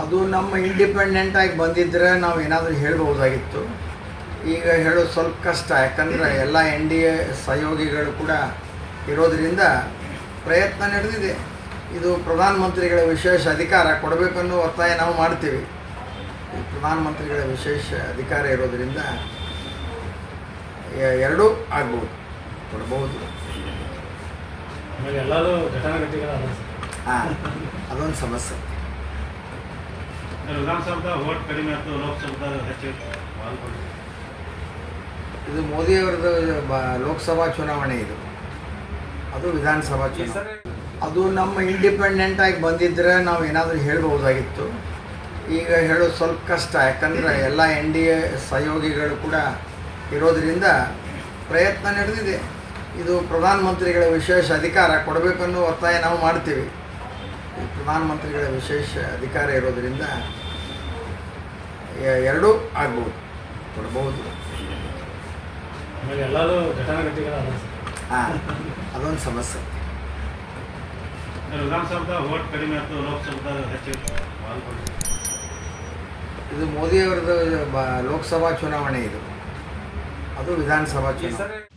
ಅದು ನಮ್ಮ ಇಂಡಿಪೆಂಡೆಂಟ್ ಆಗಿ ಬಂದಿದ್ದರೆ ನಾವು ಏನಾದರೂ ಹೇಳ್ಬೋದಾಗಿತ್ತು ಈಗ ಹೇಳೋದು ಸ್ವಲ್ಪ ಕಷ್ಟ ಯಾಕಂದರೆ ಎಲ್ಲ ಎನ್ ಡಿ ಎ ಸಹಯೋಗಿಗಳು ಕೂಡ ಇರೋದರಿಂದ ಪ್ರಯತ್ನ ನಡೆದಿದೆ. ಇದು ಪ್ರಧಾನಮಂತ್ರಿಗಳ ವಿಶೇಷ ಅಧಿಕಾರ ಕೊಡಬೇಕನ್ನೋ ಒತ್ತಾಯ ನಾವು ಮಾಡ್ತೀವಿ. ಈ ಪ್ರಧಾನಮಂತ್ರಿಗಳ ವಿಶೇಷ ಅಧಿಕಾರ ಇರೋದರಿಂದ ಎರಡೂ ಆಗ್ಬೋದು ಕೊಡ್ಬೋದು. ಹಾಂ ಅದೊಂದು ಸಮಸ್ಯೆ. ಓಟ್ ಕಡಿಮೆ ಆಯ್ತು ಇದು ಮೋದಿಯವರದ್ದು ಬ- ಲೋಕಸಭಾ ಚುನಾವಣೆ ಇದು. ಅದು ವಿಧಾನಸಭಾ ಚುನಾವಣೆ. ಅದು ನಮ್ಮ ಇಂಡಿಪೆಂಡೆಂಟ್ ಆಗಿ ಬಂದಿದ್ದರೆ ನಾವು ಏನಾದರೂ ಹೇಳ್ಬೋದಾಗಿತ್ತು. ಈಗ ಹೇಳೋದು ಸ್ವಲ್ಪ ಕಷ್ಟ ಯಾಕಂದರೆ ಎಲ್ಲ ಎನ್ ಡಿ ಎ ಸಹಯೋಗಿಗಳು ಕೂಡ ಇರೋದರಿಂದ ಪ್ರಯತ್ನ ನಡೆದಿದೆ. ಇದು ಪ್ರಧಾನಮಂತ್ರಿಗಳ ವಿಶೇಷ ಅಧಿಕಾರ ಕೊಡಬೇಕನ್ನೋ ಒತ್ತಾಯ ನಾವು ಮಾಡ್ತೀವಿ. ಪ್ರಧಾನಮಂತ್ರಿಗಳ ವಿಶೇಷ ಅಧಿಕಾರ ಇರೋದರಿಂದ ಎರಡೂ ಆಗ್ಬೋದು. ಕೊಡ್ಬೋದು. ಆಮೇಲೆ ಎಲ್ಲರೂ ಘಟನಾಘಟಿಗಳ ಹಾಂ ಅದೊಂದು ಸಮಸ್ಯೆ. ವಿಧಾನಸಭಾ ಓಟ್ ಕಡಿಮೆ ಆಯ್ತು ಲೋಕಸಭಾ ಹೆಚ್ಚು ಪಾಲ್ಗೊಂಡು ಇದು ಮೋದಿಯವರದ್ದು ಬ- ಲೋಕಸಭಾ ಚುನಾವಣೆ ಇದು. ಅದು ವಿಧಾನಸಭಾ ಚುನಾವಣೆ.